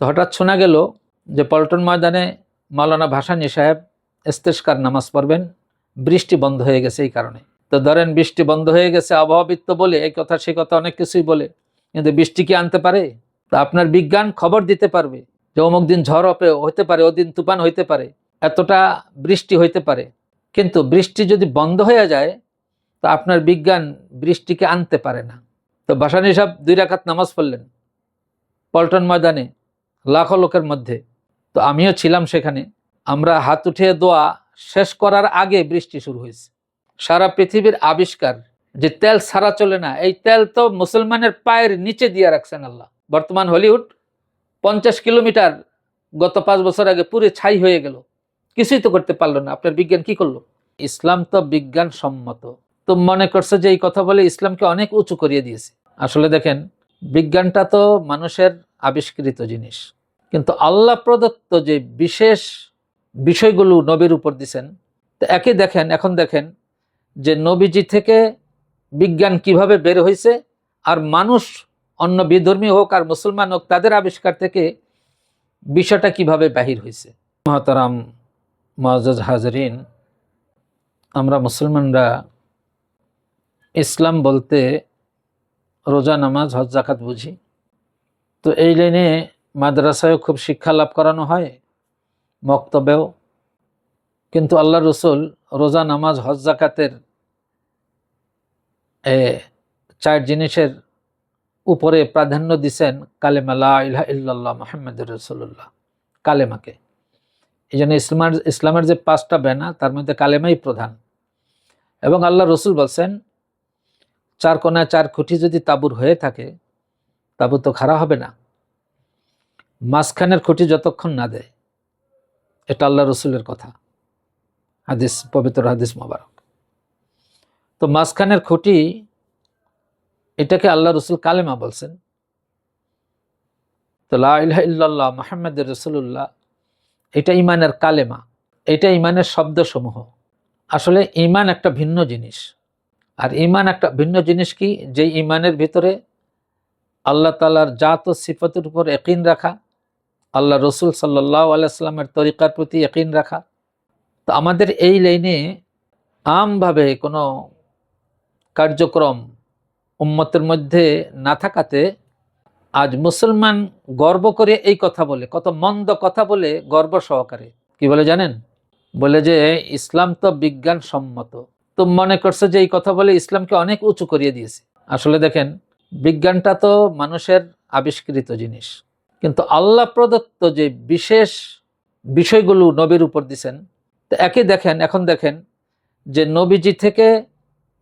তো হঠাৎ শোনা গেল যে পল্টন ময়দানে মাওলানা ভাসানী সাহেব ইস্তেস্কার নামাজ পড়বেন, বৃষ্টি বন্ধ হয়ে গেছে এই কারণে। তো ধরেন বৃষ্টি বন্ধ হয়ে গেছে, আবহাওয়াবিত্ত বলে এই কথা, সে কথা অনেক কিছুই বলে, কিন্তু বৃষ্টি কি আনতে পারে? তা আপনার বিজ্ঞান খবর দিতে পারবে যে অমুক দিন ঝড় হবে হতে পারে, ওদিন তুফান হইতে পারে, এতটা বৃষ্টি হইতে পারে। কিন্তু বৃষ্টি যদি বন্ধ হয়ে যায়, তো আপনার বিজ্ঞান বৃষ্টিকে আনতে পারে না। তো বাসানি সাহেব দুই রাখাত নামাজ পড়লেন, পল্টন ময়দানে। লাখো লোকের মধ্যে। তো আমিও ছিলাম সেখানে। আমরা হাত উঠিয়ে দোয়া শেষ করার আগে বৃষ্টি শুরু হয়েছে। সারা পৃথিবীর আবিষ্কার যে তেল সারা চলে না, এই তেল তো মুসলমানের পায়ের নিচে দিয়ে রাখছেন আল্লাহ। বর্তমান হলিউড পঞ্চাশ কিলোমিটার গত পাঁচ বছর আগে পুরে ছাই হয়ে গেল। কিছুই তো করতে পারল না। আপনার বিজ্ঞান কি করল? ইসলাম তো বিজ্ঞান সম্মত তো মনে করছে যে এই কথা বলে ইসলামকে অনেক উঁচু করিয়ে দিয়েছে। আসলে দেখেন, বিজ্ঞানটা তো মানুষের আবিষ্কৃত জিনিস। কিন্তু আল্লাহ প্রদত্ত যে বিশেষ বিষয়গুলো নবীর উপর দিছেন, তো একে দেখেন, এখন দেখেন যে নবীজি থেকে বিজ্ঞান কীভাবে বের হয়েছে আর মানুষ, অন্য বিধর্মী হোক আর মুসলমান হোক, তাদের আবিষ্কার থেকে বিষয়টা কীভাবে বাহির হয়েছে মহতারাম, মজাজ হাজরিন, আমরা মুসলমানরা ইসলাম বলতে রোজা, নামাজ, হজ জাকাত বুঝি। তো এই লাইনে মাদ্রাসায়ও খুব শিক্ষা লাভ করানো হয় মক্তবেও। কিন্তু আল্লাহ রসুল রোজা নামাজ হজ জাকাতের এ, চার জিনিসের উপরে প্রাধান্য দিছেন কালেমা লা ইলাহা ইল্লাল্লাহ মোহাম্মদ রসুল্লাহ কালেমাকে। এই জন্য ইসলামের ইসলামের যে পাঁচটা বেনা তার মধ্যে কালেমাই প্রধান। এবং আল্লাহ রসুল বলছেন চার কোনায় চার খুঁটি যদি তাবুর হয়ে থাকে তাবু তো খাড়া হবে না। মাঝখানের খুঁটি যতক্ষণ না দেয়, এটা আল্লাহ রসুলের কথা। হাদিস, পবিত্র হাদিস মোবারক। তো মাঝখানের খুঁটি, এটাকে আল্লাহ রসুল কালেমা বলছেন। তো লা ইলাহা ইল্লাল্লাহ রসুল্লাহ এটা ইমানের কালেমা। এটা ইমানের শব্দসমূহ। আসলে ইমান একটা ভিন্ন জিনিস। আর ইমান একটা ভিন্ন জিনিস কি? যে ইমানের ভিতরে আল্লাহ তালার জাত ও সিফতের উপর একিন রাখা, আল্লাহ রসুল সাল্লাহ আলাইস্লামের তরিকার প্রতি একিন রাখা। তো আমাদের এই লাইনে আমভাবে কোনো কার্যক্রম উম্মতের মধ্যে না থাকাতে আজ মুসলমান গর্ব করে এই কথা বলে, কত মন্দ কথা বলে গর্ব সহকারে। কি বলে জানেন? বলে যে, ইসলাম তো বিজ্ঞান সম্মত তো মনে করছে যে, এই কথা বলে ইসলামকে অনেক উঁচু করিয়ে দিয়েছে। আসলে দেখেন বিজ্ঞানটা তো মানুষের আবিষ্কৃত জিনিস। কিন্তু আল্লাহ প্রদত্ত যে বিশেষ বিষয়গুলো নবীর উপর দিছেন, তো একে দেখেন, এখন দেখেন যে নবীজি থেকে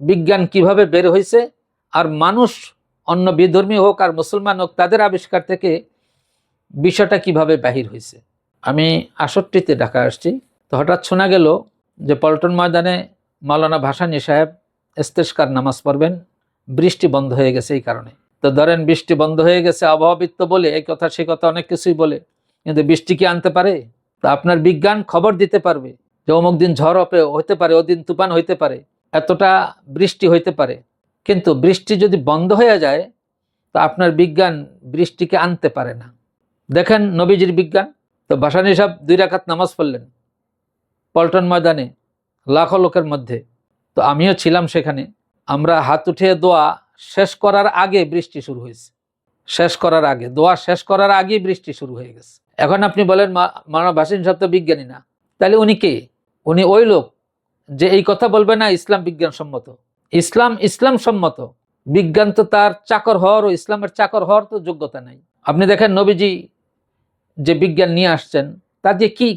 বিজ্ঞান কীভাবে বের হয়েছে আর মানুষ অন্য বিধর্মী হোক আর মুসলমান হোক, তাদের আবিষ্কার থেকে বিষয়টা কীভাবে বাহির হয়েছে আমি আষট্টিতে ঢাকা আসছি, তো হঠাৎ শোনা গেল যে পল্টন ময়দানে মাওলানা ভাসানী সাহেব ইস্তেস্কার নামাজ পড়বেন বৃষ্টি বন্ধ হয়ে গেছে এই কারণে। তো ধরেন বৃষ্টি বন্ধ হয়ে গেছে, আবহাওয়াবিত্ত বলে, এই কথা, সে কথা অনেক কিছুই বলে। কিন্তু বৃষ্টি কি আনতে পারে? তা আপনার বিজ্ঞান খবর দিতে পারবে যে অমুক দিন ঝড় অপে হতে পারে ওদিন তুফান হইতে পারে, এতটা বৃষ্টি হইতে পারে। কিন্তু বৃষ্টি যদি বন্ধ হয়ে যায়, তা আপনার বিজ্ঞান বৃষ্টিকে আনতে পারে না। দেখেন নবীজির বিজ্ঞান। তো ভাসানী সাহেব দুই রাকাত নামাজ পড়লেন, পল্টন ময়দানে, লাখো লোকের মধ্যে। তো আমিও ছিলাম সেখানে। আমরা হাত উঠিয়ে দোয়া শেষ করার আগে বৃষ্টি শুরু হয়েছে। শেষ করার আগে, দোয়া শেষ করার আগেই বৃষ্টি শুরু হয়ে গেছে। এখন আপনি বলেন মানব ভাসিন সাহেব তো বিজ্ঞানী না। তাহলে উনি কে? উনি ওই লোক যে এই কথা বলবে না, ইসলাম বিজ্ঞান সম্মত ইসলাম ইসলাম সম্মত বিজ্ঞান তো তার চাকর হওয়ার ও ইসলামের চাকর হওয়ার তো যোগ্যতা নাই। আপনি দেখেন নবীজি যে বিজ্ঞান নিয়ে আসছেন, তা দিয়ে কি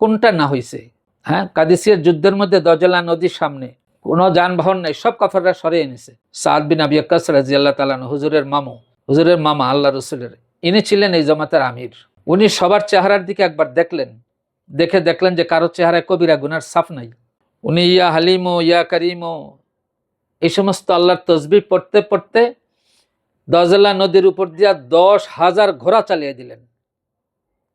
কোনটা না হয়েছে হ্যাঁ কাদিসিয়ার যুদ্ধের মধ্যে দজলা নদীর সামনে কোনো যানবাহন নেই, সব কাফাররা সরে এনেছে। সাদ বিন আবি আক্কাস রাজি আল্লাহ তালান হুজুরের মামু, হুজুরের মামা আল্লাহ রসুলের, ইনি ছিলেন এই জমাতের আমির। উনি সবার চেহারার দিকে একবার দেখলেন, দেখে দেখলেন যে কারও চেহারায় কবিরা গুনার সাফ নাই। উনি, ইয়া হালিমো, ইয়া করিমো, এই সমস্ত আল্লাহর তসবি পড়তে পড়তে দজলা নদীর উপর দিয়া দশ হাজার ঘোড়া চালিয়ে দিলেন।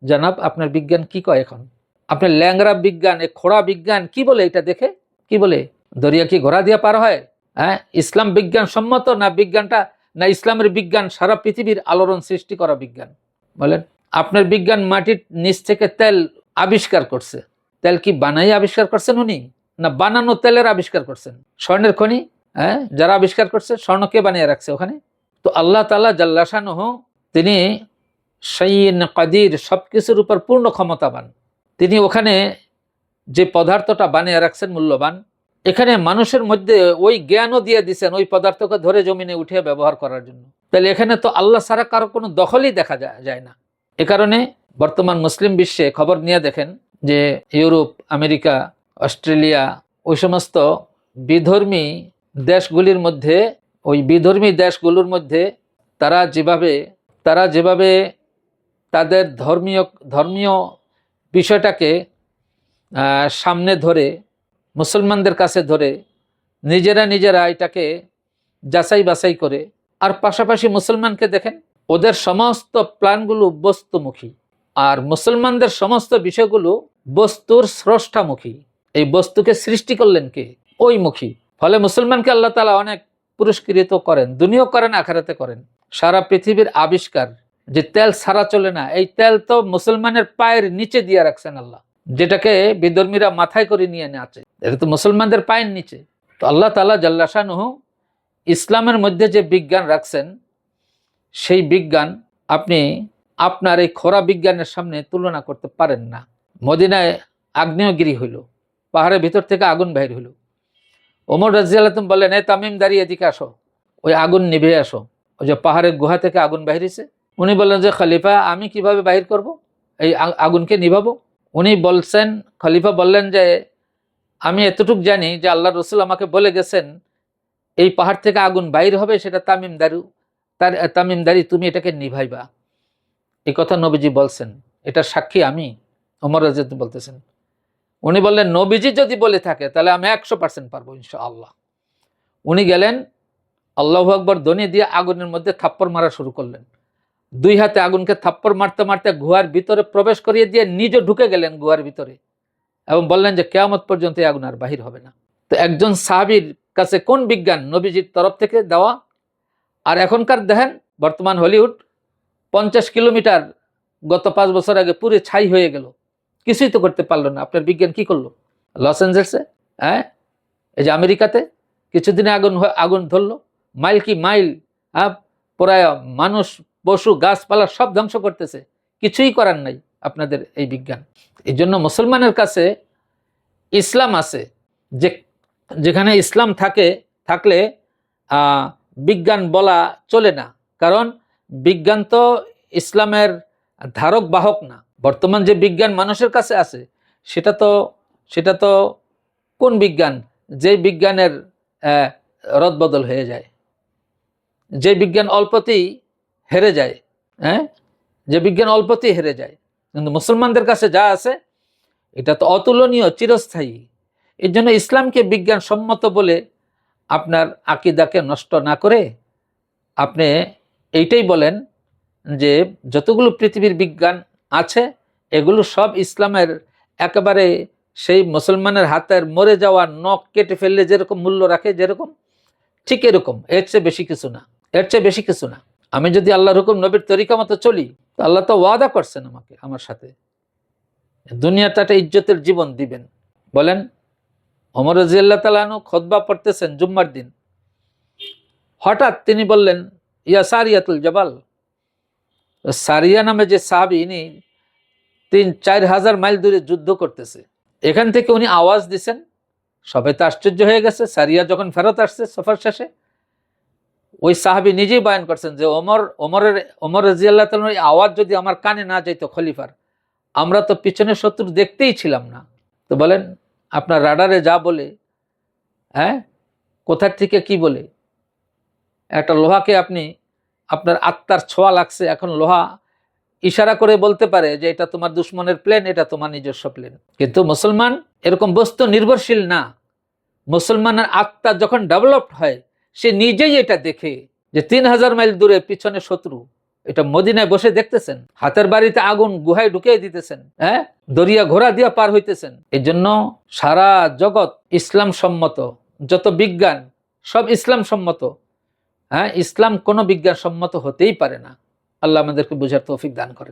জানাব, আপনার বিজ্ঞান কি কয় এখন? আপনার ল্যাংরা বিজ্ঞান এ খোড়া বিজ্ঞান কি বলে এটা দেখে? কি বলে? দরিয়া কি ঘোড়া দিয়া পার হয়? হ্যাঁ? ইসলাম বিজ্ঞান সম্মত না বিজ্ঞানটা? না ইসলামের বিজ্ঞান সারা পৃথিবীর আলোড়ন সৃষ্টি করা বিজ্ঞান? বলেন, আপনার বিজ্ঞান মাটির নিচ থেকে তেল আবিষ্কার করছে। তেল কি বানাই আবিষ্কার করছেন উনি? না বানানো তেলের আবিষ্কার করছেন? স্বর্ণের খনি? হ্যাঁ? যারা আবিষ্কার করছে স্বর্ণকে বানিয়ে রাখছে ওখানে? তো আল্লাহ তালা জাল্লাসানহ তিনি সঈন কাদির সব কিছুর উপর পূর্ণ ক্ষমতাবান। তিনি ওখানে যে পদার্থটা বানিয়ে রাখছেন, মূল্যবান এখানে মানুষের মধ্যে ওই জ্ঞানও দিয়ে দিছেন, ওই পদার্থকে ধরে জমিনে উঠিয়ে ব্যবহার করার জন্য। তাহলে এখানে তো আল্লাহ ছাড়া কারও কোনো দখলই দেখা যায় না। এ কারণে বর্তমান মুসলিম বিশ্বে খবর নিয়ে দেখেন যে ইউরোপ, আমেরিকা, অস্ট্রেলিয়া, ওই সমস্ত বিধর্মী দেশগুলির মধ্যে, ওই বিধর্মী দেশগুলোর মধ্যে তারা যেভাবে তারা যেভাবে তাদের ধর্মীয় ধর্মীয় বিষয়টাকে সামনে ধরে মুসলমানদের কাছে ধরে নিজেরা নিজেরা এটাকে যাচাই বাছাই করে। আর পাশাপাশি মুসলমানকে দেখেন, ওদের সমস্ত প্ল্যানগুলো বস্তুমুখী। আর মুসলমানদের সমস্ত বিষয়গুলো বস্তুর স্রষ্টামুখী। এই বস্তুকে সৃষ্টি করলেন কে? ওই মুখী ফলে মুসলমানকে আল্লাহ তালা অনেক পুরস্কৃত করেন, দুনিয়াও করেন, আখারাতে করেন। সারা পৃথিবীর আবিষ্কার, যে তেল সারা চলে না, এই তেল তো মুসলমানের পায়ের নিচে দিয়ে রাখছেন আল্লাহ। যেটাকে বিধর্মীরা মাথায় করে নিয়ে নাচে এটা তো মুসলমানদের পায়ের নিচে। তো আল্লাহ তালা জাল্লাসানুহ ইসলামের মধ্যে যে বিজ্ঞান রাখছেন, সেই বিজ্ঞান আপনি আপনার এই খোরা বিজ্ঞানের সামনে তুলনা করতে পারেন না। মদিনায় আগ্নেয়গিরি হইল, পাহাড়ের ভিতর থেকে আগুন বাহির হইল। ওমর রাজিয়াল্লাহ বললেন, এ তামিম, দাঁড়িয়ে এদিকে আসো। ওই আগুন নিভে আসো। ওই যে পাহাড়ের গুহা থেকে আগুন বাহিরেছে। উনি বললেন যে, খলিফা, আমি কীভাবে বাহির করব? এই আগুনকে নিভাবো? উনি বলছেন, খলিফা বললেন যে আমি এতটুক জানি যে আল্লাহ রসুল আমাকে বলে গেছেন, এই পাহাড় থেকে আগুন বাইর হবে সেটা তামিম দারু, তার, তামিম দারি, তুমি এটাকে নিভাইবা। এই কথা নবীজি বলছেন এটা সাক্ষী আমি অমর রাজা বলতেছেন। উনি বললেন, নবীজি যদি বলে থাকে, তাহলে আমি একশো পার্সেন্ট পারব ইনশা আল্লাহ উনি গেলেন, আল্লাহ আকবর দনি দিয়ে আগুনের মধ্যে থাপ্পড় মারা শুরু করলেন। দুই হাতে আগুনকে থাপ্পড় মারতে মারতে গুহার ভিতরে প্রবেশ করিয়ে দিয়ে নিজে ঢুকে গেলেন গুহার ভিতরে। এবং বললেন যে কেয়ামত পর্যন্ত এই আগুন আর বাহির হবে না। তো একজন সাহাবির কাছে কোন বিজ্ঞান নবীজির তরফ থেকে দেওয়া? আর এখনকার দেখেন, বর্তমান হলিউড, পঞ্চাশ কিলোমিটার গত পাঁচ বছর আগে পুরে ছাই হয়ে গেল। কিছুই তো করতে পারল না। আপনার বিজ্ঞান কি করল? লস অ্যাঞ্জেলসে? হ্যাঁ? এই যে আমেরিকাতে কিছুদিনে আগুন আগুন ধরলো। মাইল কি মাইল হ্যাঁ? প্রায় মানুষ, পশু, গাছপালা সব ধ্বংস করতেছে। কিছুই করার নাই। আপনাদের এই বিজ্ঞান। এই জন্য মুসলমানের কাছে ইসলাম আছে। যে, যেখানে ইসলাম থাকে, থাকলে বিজ্ঞান বলা চলে না। কারণ বিজ্ঞান তো ইসলামের ধারক বাহক না। বর্তমান যে বিজ্ঞান মানুষের কাছে আছে, সেটা তো সেটা তো কোন বিজ্ঞান? যে বিজ্ঞানের রদবদল হয়ে যায়। যে বিজ্ঞান অল্পতেই হেরে যায় হ্যাঁ? যে বিজ্ঞান অল্পতেই হেরে যায়। কিন্তু মুসলমানদের কাছে যা আছে, এটা তো অতুলনীয়, চিরস্থায়ী। এর জন্য ইসলামকে বিজ্ঞান সম্মত বলে আপনার আকিদাকে নষ্ট না করে আপনি এইটাই বলেন যে যতগুলো পৃথিবীর বিজ্ঞান আছে, এগুলো সব ইসলামের একেবারে সেই মুসলমানের হাতের মরে যাওয়া নখ কেটে ফেললে যেরকম মূল্য রাখে, যেরকম, ঠিক এরকম। এর চেয়ে বেশি কিছু না। এর চেয়ে বেশি কিছু না। আমি যদি আল্লাহর হুকুম নবীর তরিকা মতো চলি, তো আল্লাহ তো ওয়াদা করছেন আমাকে, আমার সাথে। দুনিয়াটা একটা ইজ্জতের জীবন দিবেন। বলেন অমর রাজিয়াল্লাহ তালানু খোদবা পড়তেছেন জুম্মার দিন। হঠাৎ তিনি বললেন, ইয়া সারিয়াতুল জবাল। সারিয়া নামে যে সাহাবি, ইনি তিন চার হাজার মাইল দূরে যুদ্ধ করতেছে। এখান থেকে উনি আওয়াজ দিছেন। সবাই তো আশ্চর্য হয়ে গেছে। সারিয়া যখন ফেরত আসছে সফর শেষে ওই সাহাবি নিজেই বয়ান করছেন যে, ওমর, ওমরের ওমর রাজিয়াল্লাহ তালার আওয়াজ যদি আমার কানে না যাইতো খলিফার, আমরা তো পিছনে শত্রু দেখতেই ছিলাম না। তো বলেন, আপনার রাডারে যা বলে হ্যাঁ? কোথার থেকে কি বলে? একটা লোহাকে আপনি, আপনার আত্মার ছোঁয়া লাগছে, এখন লোহা ইশারা করে বলতে পারে যে, এটা তোমার দুশ্মনের প্লেন, এটা তোমার নিজস্ব প্লেন। কিন্তু মুসলমান এরকম বস্তু নির্ভরশীল না। মুসলমানের আত্মা যখন ডেভেলপড হয় সে নিজেই এটা দেখে যে তিন হাজার মাইল দূরে পিছনে শত্রু। এটা মদিনায় বসে দেখতেছেন। হাতের বাড়িতে আগুন গুহায় ঢুকিয়ে দিতেছেন হ্যাঁ? দরিয়া ঘোড়া দিয়া পার হইতেছেন। এই জন্য সারা জগৎ ইসলাম সম্মত যত বিজ্ঞান, সব ইসলাম সম্মত হ্যাঁ ইসলাম কোনো বিজ্ঞান সম্মত হতেই পারে না। আল্লাহ আমাদেরকে বোঝার তৌফিক দান করেন।